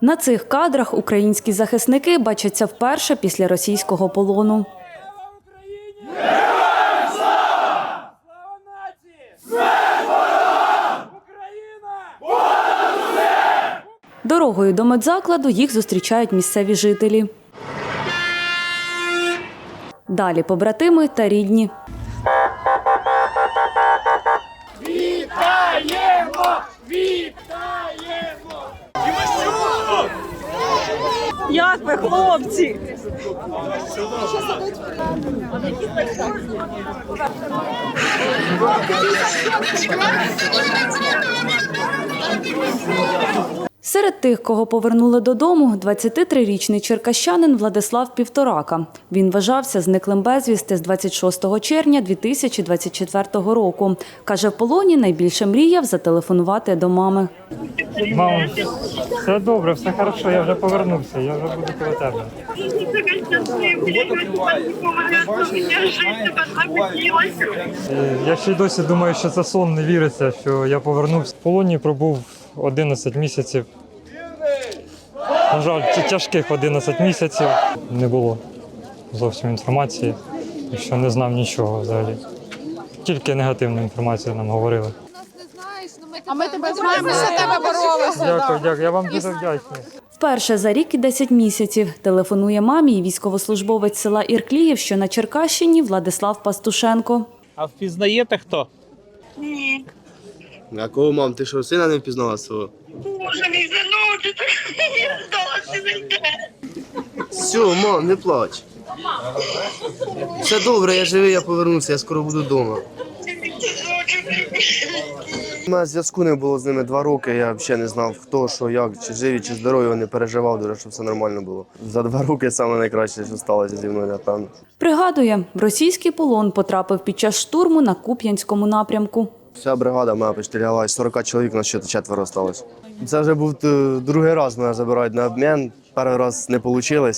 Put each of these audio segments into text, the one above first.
На цих кадрах українські захисники бачаться вперше після російського полону. Дорогою до медзакладу їх зустрічають місцеві жителі. Далі побратими та рідні. Як ви, хлопці? Серед тих, кого повернули додому, 23-річний черкащанин Владислав Півторака. Він вважався зниклим безвісти з 26 червня 2024 року. Каже, в полоні найбільше мріяв зателефонувати до мами. Мамо, все добре, все хорошо, я вже повернувся, я вже буду коло тебе. Я ще й досі думаю, що це сон не віриться, що я повернувся. В полоні пробув 11 місяців. На жаль, тяжких 11 місяців. Не було зовсім інформації, що не знав нічого взагалі. Тільки негативну інформацію нам говорили. А ми тебе знаємо, за тебе боролися. Дякую, дякую, я вам дуже вдячний. Вперше за рік і 10 місяців телефонує мамі і військовослужбовець села Іркліїв, що на Черкащині Владислав Пастушенко. А впізнаєте хто? А кого, мам, ти що, сина не впізнала свого? Боже мій я ждала, що не йде. Все, не плач. Все добре, я живий, я повернуся, я скоро буду вдома. У мене зв'язку не було з ними два роки, я взагалі не знав, хто, що, як, чи живі, чи здорові, вони переживав дуже, щоб все нормально було. За два роки саме найкраще, що сталося зі мною, напевно. Пригадує, в російський полон потрапив під час штурму на Куп'янському напрямку. Вся бригада моя почтелялась, 40 чоловік, на ще четверо залишилось. Це вже був е, другий раз мене забирають на обмін. Перший раз не вийшло,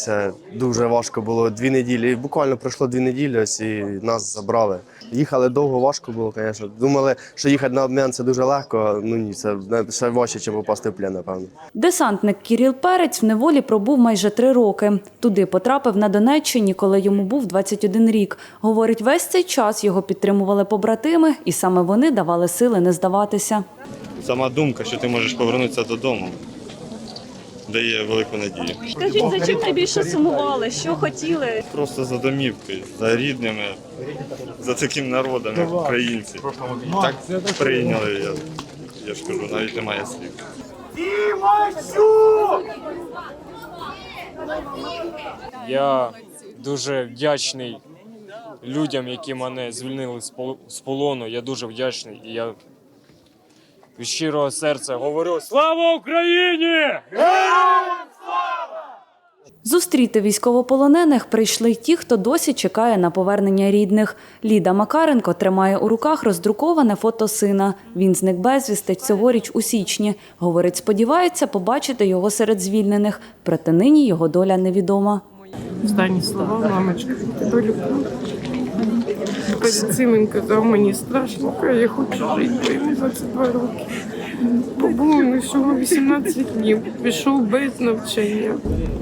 дуже важко було дві неділі. Буквально пройшло дві неділі ось і нас забрали. Їхали довго, важко було, звісно. Думали, що їхати на обмін це дуже легко, ну ні, це ще важче, ніж попасти в плен, напевно. Десантник Кіріл Перець в неволі пробув майже три роки. Туди потрапив на Донеччині, коли йому був 21 рік. Говорить, весь цей час його підтримували побратими, і саме вони давали сили не здаватися. Сама думка, що ти можеш повернутися додому, дає велику надію. Скажіть, за чим найбільше сумували? Що хотіли? Просто за домівкою, за рідними, за таким народом, як українці. Так прийняли, я, я ж кажу, навіть немає слів. Я дуже вдячний людям, які мене звільнили з пол- з полону. Я дуже вдячний. І я від щирого серця говорю Слава Україні! Зустріти військовополонених прийшли ті, хто досі чекає на повернення рідних. Ліда Макаренко тримає у руках роздруковане фото сина. Він зник безвісти цьогоріч у січні. Говорить, сподівається побачити його серед звільнених. Проте нині його доля невідома. Останні слова, мамочка. Перед цим він казав, мені страшно, я хочу жити, йому 22 роки. Побув всього 18 днів, пішов без навчання.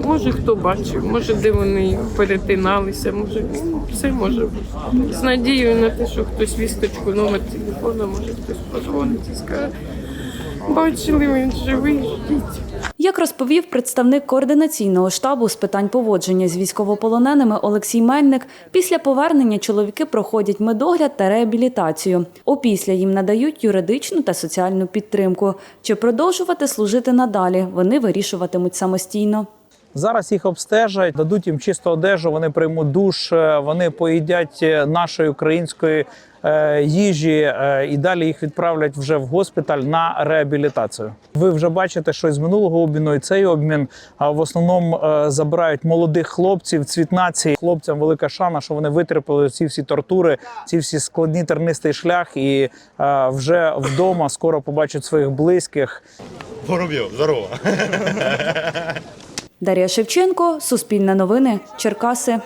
Може, хто бачив, може, де вони перетиналися, може, все може бути. З надією на те, що хтось вісточку, номер телефона, може хтось подзвонить і скаже, бачили, він живий, ждіть. Як розповів представник координаційного штабу з питань поводження з військовополоненими Олексій Мельник, після повернення чоловіки проходять медогляд та реабілітацію. Опісля їм надають юридичну та соціальну підтримку. Чи продовжувати служити надалі, вони вирішуватимуть самостійно. Зараз їх обстежать, дадуть їм чисту одежу, вони приймуть душ, е, вони поїдять е, нашої української їжі е, і далі їх відправлять вже в госпіталь на реабілітацію. Ви вже бачите, що з минулого обміну і цей обмін в основному е, забирають молодих хлопців, цвіт нації. Хлопцям велика шана, що вони витерпіли ці всі тортури, ці всі складні тернистий шлях, і е, вже вдома скоро побачать своїх близьких. Воробйов, здорово! Дар'я Шевченко, Суспільне новини, Черкаси.